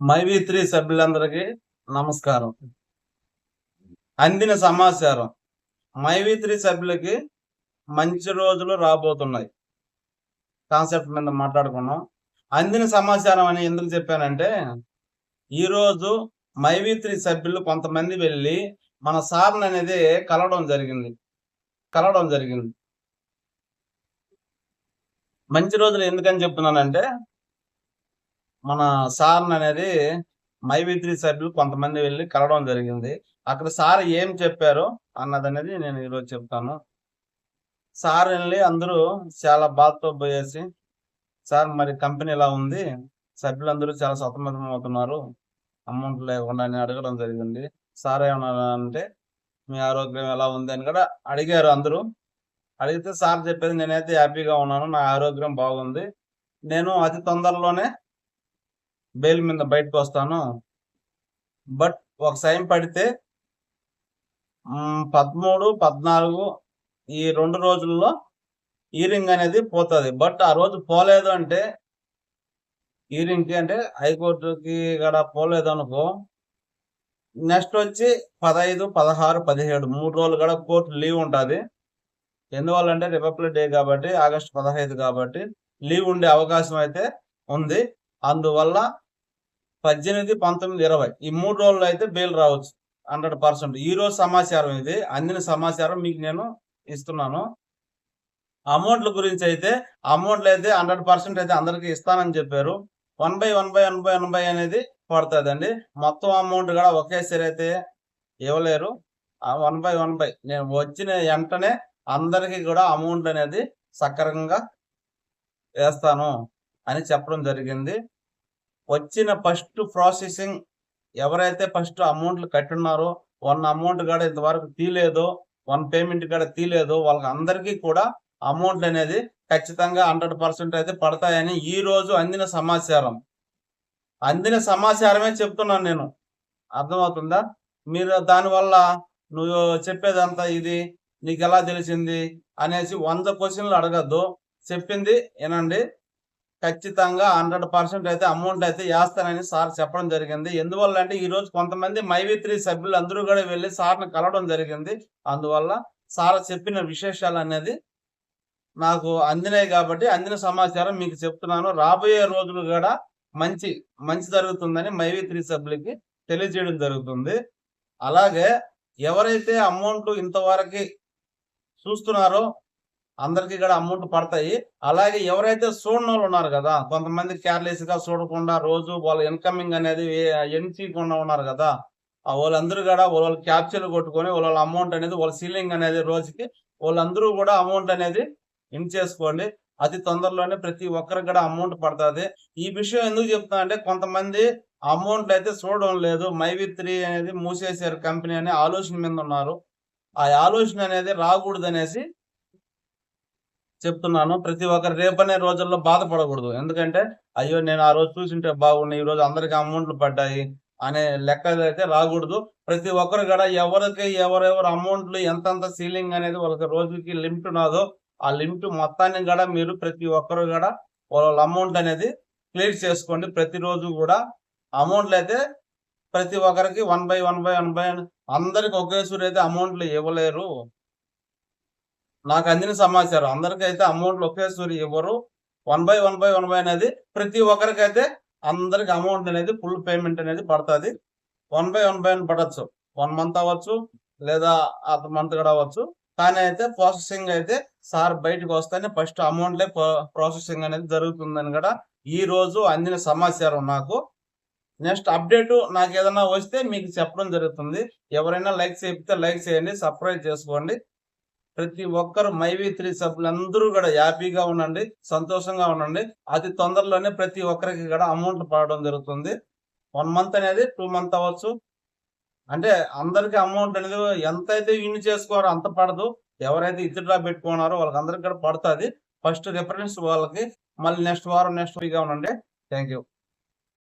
మైవి three సభ్యులందరికీ నమస్కారం. అందిన సమాచారం. మైవి త్రీ సభ్యులకి మంచి రోజులు రాబోతున్నాయి. కాన్సెప్ట్ మీద మాట్లాడుకున్నాం. అందిన సమాచారం అని ఎందుకు చెప్పానంటే ఈరోజు మైవి త్రీ సభ్యులు కొంతమంది వెళ్ళి మన సార్ని అనేది కలవడం జరిగింది. కలవడం జరిగింది. మంచి రోజులు ఎందుకని చెప్తున్నానంటే మన సార్ అనేది మైవి త్రీ సభ్యులు కొంతమంది వెళ్ళి కలవడం జరిగింది. అక్కడ సార్ ఏం చెప్పారో అన్నది అనేది నేను ఈరోజు చెప్తాను. సార్ వెళ్ళి అందరూ చాలా బాధతో పోయేసి సార్ మరి కంపెనీ ఇలా ఉంది? సభ్యులందరూ చాలా సతమతం అవుతున్నారు అమౌంట్ లేకుండా అని అడగడం జరిగింది. సార్ ఏమన్నా అంటే మీ ఆరోగ్యం ఎలా ఉంది అని కూడా అడిగారు అందరూ. అడిగితే సార్ చెప్పేది నేనైతే హ్యాపీగా ఉన్నాను. నా ఆరోగ్యం బాగుంది. నేను అతి తొందరలోనే బెయిల్ మీద బయటకు వస్తాను. బట్ ఒక సైన్ పడితే పదమూడు పద్నాలుగు ఈ రెండు రోజుల్లో ఈరింగ్ అనేది పోతుంది. బట్ ఆ రోజు పోలేదు అంటే ఈరింగ్కి అంటే హైకోర్టుకి కూడా పోలేదు అనుకో నెక్స్ట్ వచ్చి పదహైదు పదహారు పదిహేడు మూడు రోజులు కూడా కోర్టు లీవ్ ఉంటుంది. ఎందువల్ల అంటే రిపబ్లిక్ డే కాబట్టి ఆగస్ట్ పదహైదు కాబట్టి లీవ్ ఉండే అవకాశం అయితే ఉంది. అందువల్ల పద్దెనిమిది పంతొమ్మిది ఇరవై. ఈ మూడు రోజుల్లో అయితే బెయిల్ రావచ్చు. Hundred percent. ఈ రోజు సమాచారం ఇది. అందిన సమాచారం మీకు నేను ఇస్తున్నాను. అమౌంట్ల గురించి అయితే అమౌంట్లు అయితే హండ్రెడ్ పర్సెంట్ అయితే అందరికీ ఇస్తానని చెప్పారు. One by one by one by one by అనేది పడుతుందండి. మొత్తం అమౌంట్ కూడా ఒకేసారి అయితే ఇవ్వలేరు. One by one by. నేను వచ్చిన వెంటనే అందరికీ కూడా అమౌంట్ అనేది సక్రమంగా వేస్తాను అని చెప్పడం జరిగింది. వచ్చిన ఫస్ట్ ప్రాసెసింగ్ ఎవరైతే ఫస్ట్ అమౌంట్లు కట్టున్నారో వన్ అమౌంట్ కూడా ఇంతవరకు తీలేదో వన్ పేమెంట్ కూడా తీలేదో వాళ్ళకి అందరికీ కూడా అమౌంట్ అనేది ఖచ్చితంగా హండ్రెడ్ పర్సెంట్ అయితే పడతాయని ఈ రోజు అందిన సమాచారం. అందిన సమాచారమే చెప్తున్నాను నేను. అర్థమవుతుందా? మీరు దానివల్ల నువ్వు చెప్పేదంతా ఇది నీకు ఎలా తెలిసింది అనేసి వంద క్వశ్చన్లు అడగద్దు. చెప్పింది వినండి. ఖచ్చితంగా హండ్రెడ్ పర్సెంట్ అయితే అమౌంట్ అయితే వేస్తానని సార్ చెప్పడం జరిగింది. ఎందువల్ల అంటే ఈ రోజు కొంతమంది మైవి త్రీ సభ్యులు అందరూ కూడా వెళ్ళి సార్ని కలవడం జరిగింది. అందువల్ల సార్ చెప్పిన విశేషాలు అనేది నాకు అందినాయి కాబట్టి అందిన సమాచారం మీకు చెప్తున్నాను. రాబోయే రోజులు కూడా మంచి మంచి జరుగుతుందని మైవి త్రీ సభ్యులకి తెలియజేయడం జరుగుతుంది. అలాగే ఎవరైతే అమౌంట్ ఇంతవరకు చూస్తున్నారో అందరికి కూడా అమౌంట్ పడతాయి. అలాగే ఎవరైతే చూడని వాళ్ళు ఉన్నారు కదా కొంతమంది కేర్లెస్గా చూడకుండా రోజు వాళ్ళ ఇన్కమింగ్ అనేది ఎన్చీయకుండా ఉన్నారు కదా వాళ్ళందరూ కూడా వాళ్ళ క్యాప్చర్లు కొట్టుకొని వాళ్ళ అమౌంట్ అనేది వాళ్ళ సీలింగ్ అనేది రోజుకి వాళ్ళందరూ కూడా అమౌంట్ అనేది ఇన్ చేసుకోండి. అతి తొందరలోనే ప్రతి ఒక్కరికి కూడా అమౌంట్ పడుతుంది. ఈ విషయం ఎందుకు చెప్తున్నా అంటే కొంతమంది అమౌంట్ అయితే చూడడం లేదు. మైవి త్రీ అనేది మూసేసారు కంపెనీ అనే ఆలోచన మీద ఉన్నారు. ఆ ఆలోచన అనేది రాకూడదు అనేసి చెప్తున్నాను. ప్రతి ఒక్కరు రేపనే రోజుల్లో బాధపడకూడదు. ఎందుకంటే అయ్యో నేను ఆ రోజు చూసింటే బాగున్నాయి ఈ రోజు అందరికి అమౌంట్లు పడ్డాయి అనే లెక్కలు అయితే రాకూడదు. ప్రతి ఒక్కరు కూడా ఎవరికి ఎవరెవరు అమౌంట్లు ఎంతంత సీలింగ్ అనేది వాళ్ళకి రోజుకి లిమిట్ ఉన్నదో ఆ లిమిట్ మొత్తాన్ని కూడా మీరు ప్రతి ఒక్కరు కూడా వాళ్ళ అమౌంట్ అనేది క్లియర్ చేసుకోండి. ప్రతిరోజు కూడా అమౌంట్లు అయితే ప్రతి ఒక్కరికి one by one by one by అందరికి ఒకేసారి అయితే అమౌంట్లు ఇవ్వలేరు. నాకు అందిన సమాచారం. అందరికైతే అమౌంట్లు ఒకేసారి ఇవ్వరు. One by one by one by అనేది ప్రతి ఒక్కరికైతే అందరికి అమౌంట్ అనేది ఫుల్ పేమెంట్ అనేది పడుతుంది. One by one by one పడవచ్చు వన్ మంత్ అవ్వచ్చు లేదా అత మంత్ కూడా అవ్వచ్చు. కానీ అయితే ప్రాసెసింగ్ అయితే సార్ బయటకు వస్తేనే ఫస్ట్ అమౌంట్లే ప్రాసెసింగ్ అనేది జరుగుతుందని కూడా ఈ రోజు అందిన సమాచారం నాకు. నెక్స్ట్ అప్డేట్ నాకు ఏదైనా వస్తే మీకు చెప్పడం జరుగుతుంది. ఎవరైనా లైక్ చేపితే లైక్ చేయండి సబ్స్క్రైబ్ చేసుకోండి. ప్రతి ఒక్కరు మైవీ త్రీ సభ్యులందరూ కూడా హ్యాపీగా ఉండండి సంతోషంగా ఉండండి. అతి తొందరలోనే ప్రతి ఒక్కరికి కూడా అమౌంట్ పడడం జరుగుతుంది. వన్ మంత్ అనేది టూ మంత్ అవ్వచ్చు. అంటే అందరికి అమౌంట్ అనేది ఎంత అయితే యూని చేసుకోరో అంత పడదు. ఎవరైతే ఇతరులా పెట్టుకున్నారో వాళ్ళకి అందరికీ కూడా పడుతుంది. ఫస్ట్ రిఫరెన్స్ వాళ్ళకి. మళ్ళీ నెక్స్ట్ వారం నెక్స్ట్ వీక్గా ఉండండి. Thank you